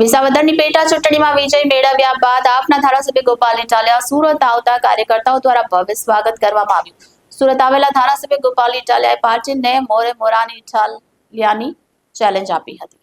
વિસાવદરની પેટા ચૂંટણીમાં વિજય મેળવ્યા બાદ આપના ધારાસભ્ય ગોપાલ ઇટાલિયા સુરત આવતા કાર્યકર્તાઓ દ્વારા ભવ્ય સ્વાગત કરવામાં આવ્યું. સુરત આવેલા ધારાસભ્ય ગોપાલ ઇટાલિયાએ પાર્ટીને મોરે મોરાની ઇટાલિયાની ચેલેન્જ આપી હતી.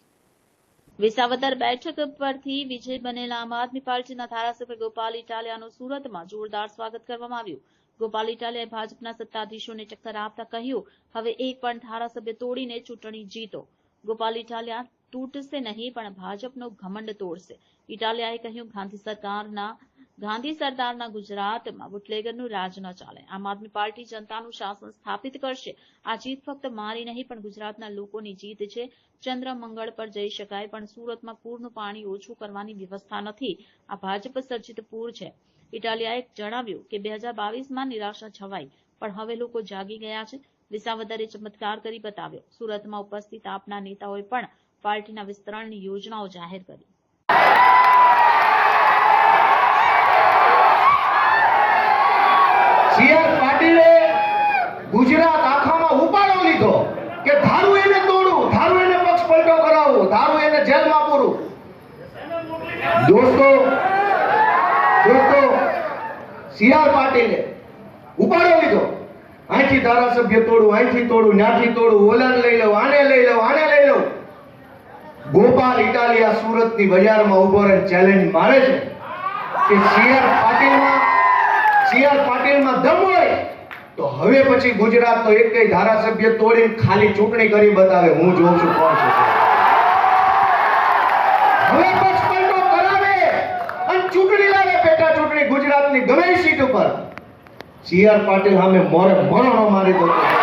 વિસાવદર બેઠક પરથી વિજય બનેલા આમ આદમી પાર્ટીના ધારાસભ્ય ગોપાલ ઇટાલિયાનું સુરતમાં જોરદાર સ્વાગત કરવામાં આવ્યું. ગોપાલ ઇટાલિયાએ ભાજપના સત્તાધીશોને ચક્કર આપતા કહ્યું, હવે એક પણ ધારાસભ્ય તોડીને ચૂંટણી જીતો. ગોપાલ ઇટાલિયા તૂટશે નહીં, પણ ભાજપનો ઘમંડ તોડશે. ઇટાલિયાએ કહ્યું, ગાંધી સરકારના, ગાંધી સરદારના ગુજરાતમાં બુટલેગરનું રાજ ન ચાલે. આમ આદમી પાર્ટી જનતાનું શાસન સ્થાપિત કરશે. આ જીત ફક્ત મારી નહીં, પણ ગુજરાતના લોકોની જીત છે. ચંદ્ર મંગળ પર જઈ શકાય, પણ સુરતમાં પૂરનું પાણી ઓછું કરવાની વ્યવસ્થા નથી. આ ભાજપ સર્જિત પૂર છે. ઇટાલિયાએ જણાવ્યું કે, બે હજાર બાવીસમાં નિરાશા છવાઈ, પણ હવે લોકો જાગી ગયા છે. વિસાવદરે ચમત્કાર કરી બતાવ્યો. સુરતમાં ઉપસ્થિત આપના નેતાઓએ પણ પાર્ટીના વિસ્તરણની યોજનાઓ જાહેર કરી. ગુજરાત આખામાં ઉપાડો લીધો કે ધારું એને તોડું, ધારું એને પક્ષ પલટો કરાવવું ધારું એને જેલમાં પૂરું. દોસ્તો દોસ્તો સી આર પાટીલે ઉપાડો લીધો. અહીંથી ધારાસભ્ય તોડું, અહીંથી તોડું, ન્યાથી તોડું ઓલાને લઈ લઉં આને લઈ લઉં આને લઈ લઉં ગોપાલ ઇટાલિયા સુરતની બજારમાં ઊભો રહે ચેલેન્જ મારે છે કે સીઆર પાટીલમાં સીઆર પાટીલમાં દમ હોય તો હવે પછી ગુજરાતનો એકેય ધારાસભ્ય તોડીને ખાલી ચૂંટણી કરી બતાવે, હું જોઉં છું કોણ છે. હવે પક્ષ પલટો કરાવે અને ચૂંટણી લાવે પેટા ચૂંટણી ગુજરાતની ગમે સીટ ઉપર. સી આર પાટીલ સામે મોરે મરણો મારી દો